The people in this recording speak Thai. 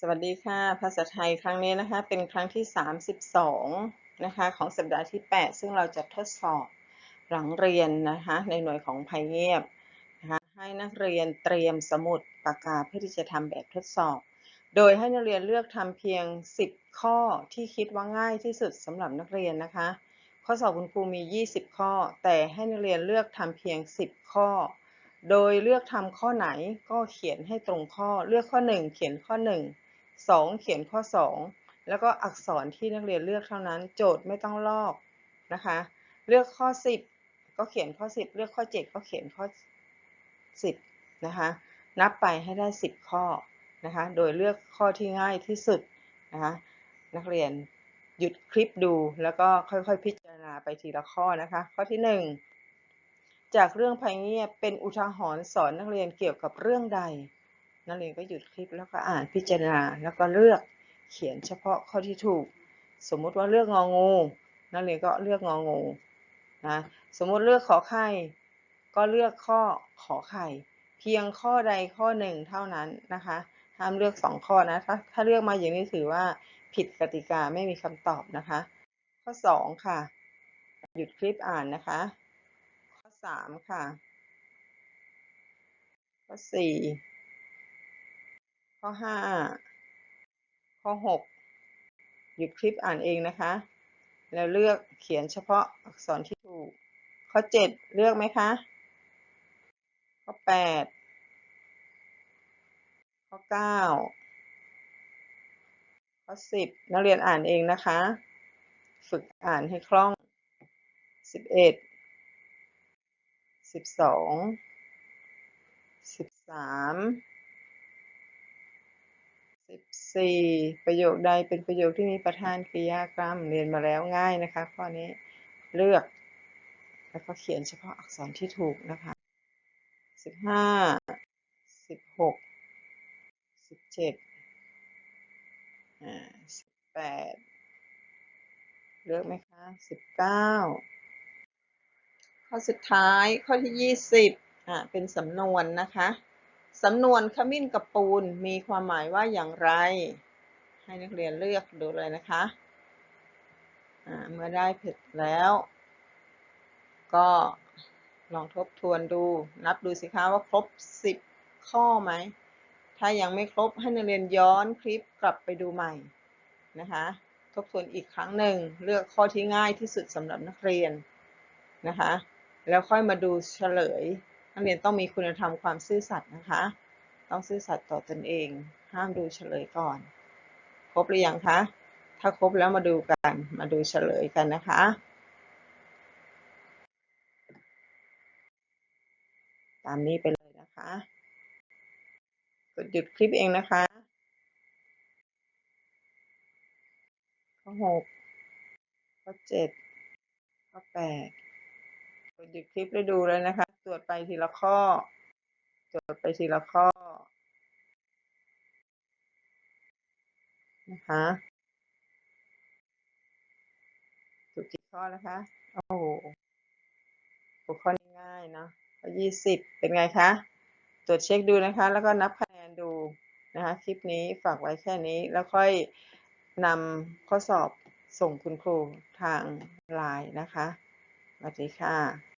สวัสดีค่ะ ภาษาไทยครั้งนี้นะคะ เป็นครั้งที่ 32 นะคะ ของสัปดาห์ที่ 8 ซึ่งเราจะทดสอบหลังเรียนนะคะ ในหน่วยของภัยเงียบนะคะให้นักเรียนเตรียมสมุดปากกาเพื่อที่จะทำแบบทดสอบ โดยให้นักเรียนเลือกทำเพียง 10 ข้อที่คิดว่าง่ายที่สุดสำหรับนักเรียนนะคะ ข้อสอบคุณครูมี 20 ข้อ แต่ให้นักเรียนเลือกทำเพียง 10 ข้อโดยเลือกทำข้อไหนก็เขียนให้ตรงข้อ เลือกข้อ 1 เขียนข้อ 1 2 เขียนข้อ 2 แล้วก็อักษรที่นักเรียนเลือกเท่านั้น โจทย์ไม่ต้องลอกนะคะ เลือกข้อ 10 ก็เขียนข้อ 10 เลือกข้อ 7 ก็เขียนข้อ 10 นะคะ นับไปให้ได้ 10 ข้อนะคะ โดยเลือกข้อที่ง่ายที่สุดนะคะนักเรียนหยุดคลิปดูแล้วก็ค่อยๆ พิจารณาไปทีละข้อนะคะ ข้อที่ 1 จากเรื่องภัยเงียบเป็นอุทาหรณ์สอนนักเรียนเกี่ยวกับเรื่องใด นักเรียนก็หยุดคลิปแล้วก็อ่านพิจารณาแล้วก็เลือกเขียนเฉพาะข้อที่ถูก สมมุติว่าเลือกงองูนักเรียนก็เลือกงองูนะสมมุติเลือกขอไข่ก็เลือกข้อขอไข่เพียงข้อใดข้อหนึ่งเท่านั้นนะคะห้ามเลือกสองข้อนะถ้าถ้าเลือกมาอย่างนี้ถือว่าผิดกติกาไม่มีคำตอบนะคะ ข้อสองค่ะ หยุดคลิปอ่านนะคะ ข้อสามค่ะ ข้อสี่ ข้อห้าข้อหกหยุดคลิปอ่านเองนะคะ แล้วเลือกเขียนเฉพาะอักษรที่ถูก ข้อเจ็ดเลือกไหมคะ ข้อแปดข้อเก้าข้อสิบนักเรียนอ่านเองนะคะ ฝึกอ่านให้คล่องสิบเอ็ดสิบสองสิบสาม สิบสี่ประโยคใดเป็นประโยคที่มีประธานกริยากรรมเรียนมาแล้วง่ายนะคะข้อนี้เลือก แล้วก็เขียนเฉพาะอักษรที่ถูกนะคะสิบห้าสิบหกสิบเจ็ดอ่าสิบแปดเลือกไหมคะสิบเก้าข้อสุดท้ายข้อที่ยี่สิบอ่าเป็นสำนวนนะคะ สำนวนขมิ้นกับปูนมีความหมายว่าอย่างไร ให้นักเรียนเลือกดูเลยนะคะเมื่อได้เผ็ดแล้ว ก็ลองทบทวนดู นับดูสิคะว่าครบสิบข้อไหม ถ้ายังไม่ครบให้นักเรียนย้อนคลิปกลับไปดูใหม่นะคะ ทบทวนอีกครั้งหนึ่ง เลือกข้อที่ง่ายที่สุดสำหรับนักเรียนนะคะ แล้วค่อยมาดูเฉลย นักเรียนต้องมีคุณธรรมความซื่อสัตย์นะคะ ต้องซื่อสัตย์ต่อตนเอง ห้ามดูเฉลยก่อน ครบหรือยังคะ ถ้าครบแล้วมาดูกัน มาดูเฉลยกันนะคะตามนี้ไปเลยนะคะ กดหยุดคลิปเองนะคะ ข้อหกข้อเจ็ดข้อแปด กดหยุดคลิปแล้ดูเลยนะคะ ตรวจไปทีละข้อ ตรวจไปทีละข้อ นะคะถูกกี่ข้อนะคะ โอ้โหหัวข้อนี้ง่ายเนาะข้อยี่สิบเป็นไงคะ ตรวจเช็คดูนะคะ แล้วก็นับคะแนนดูนะคะ คลิปนี้ฝากไว้แค่นี้ แล้วค่อยนำข้อสอบส่งคุณครูทางไลน์นะคะสวัสดีค่ะ